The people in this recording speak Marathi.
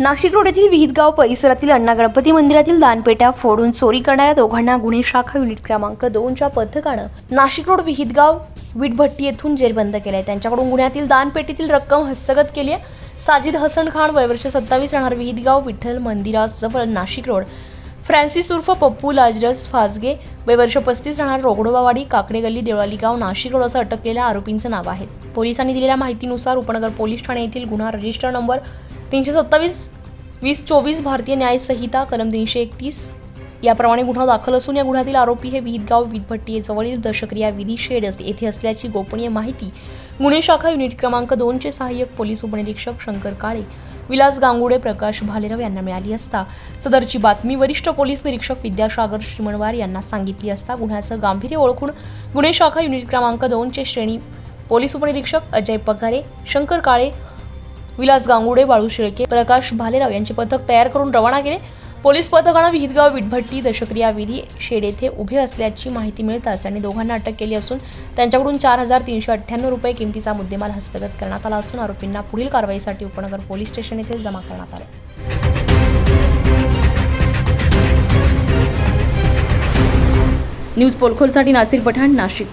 नाशिक रोड येथील विहितगाव परिसरातील अण्णा गणपती मंदिरातील दानपेट्या फोडून चोरी करणाऱ्या दोघांना गुन्हे शाखा युनिट क्रमांक दोनच्या पथकानं नाशिक रोड विहितगाव विटभट्टी येथून जेरबंद आहे त्यांच्याकडून गुन्ह्यातील दानपेटीतील रक्कम हस्तगत केली आहे. साजिद हसन खान वयवर्ष सत्तावीस राहणार विहितगाव विठ्ठल मंदिराजवळ नाशिक रोड. फ्रान्सिस उर्फ पप्पू लाजरस फासगे वय वर्ष पस्तीस राहणार रोगडोबावाडी काकडे गल्ली देवळाली गाव नाशिक रोड असं अटक केलेल्या आरोपींचं नाव आहे. पोलिसांनी दिलेल्या माहितीनुसार उपनगर पोलीस ठाणे येथील गुन्हा रजिस्टर नंबर तीनशे सत्तावीस वीस चोवीस भारतीय न्याय संहिता कलम तीनशे एकतीस याप्रमाणे गुन्हा दाखल असून या गुन्ह्यातील आरोपी हे विहितगाव वीटभट्टी जवळील दशक्रिया विधी शेड येथे असल्याची गोपनीय माहिती गुन्हे शाखा युनिट क्रमांक दोनचे सहाय्यक पोलीस उपनिरीक्षक शंकर काळे विलास गांगुडे प्रकाश भालेराव यांना मिळाली असता. सदरची बातमी वरिष्ठ पोलीस निरीक्षक विद्यासागर श्रीमणवार यांना सांगितली असता गुन्ह्याचं गांभीर्य ओळखून गुन्हे शाखा युनिट क्रमांक दोनचे श्रेणी पोलीस उपनिरीक्षक अजय पगारे शंकर काळे विलास गांगुडे बाळू शेळके प्रकाश भालेराव यांचे पथक तयार करून रवाना केले. पोलीस पथकानं विहितगाव विटभट्टी दशक्रिया विधी शेड येथे उभे असल्याची माहिती मिळताच त्यांनी दोघांना अटक केली असून त्यांच्याकडून चार हजार तीनशे अठ्ठ्याण्णव रुपये किमतीचा मुद्देमाल हस्तगत करण्यात आला असून आरोपींना पुढील कारवाईसाठी उपनगर पोलीस स्टेशन येथे जमा करण्यात आलं. न्यूज पोलखोलसाठी नासिर पठाण नाशिक.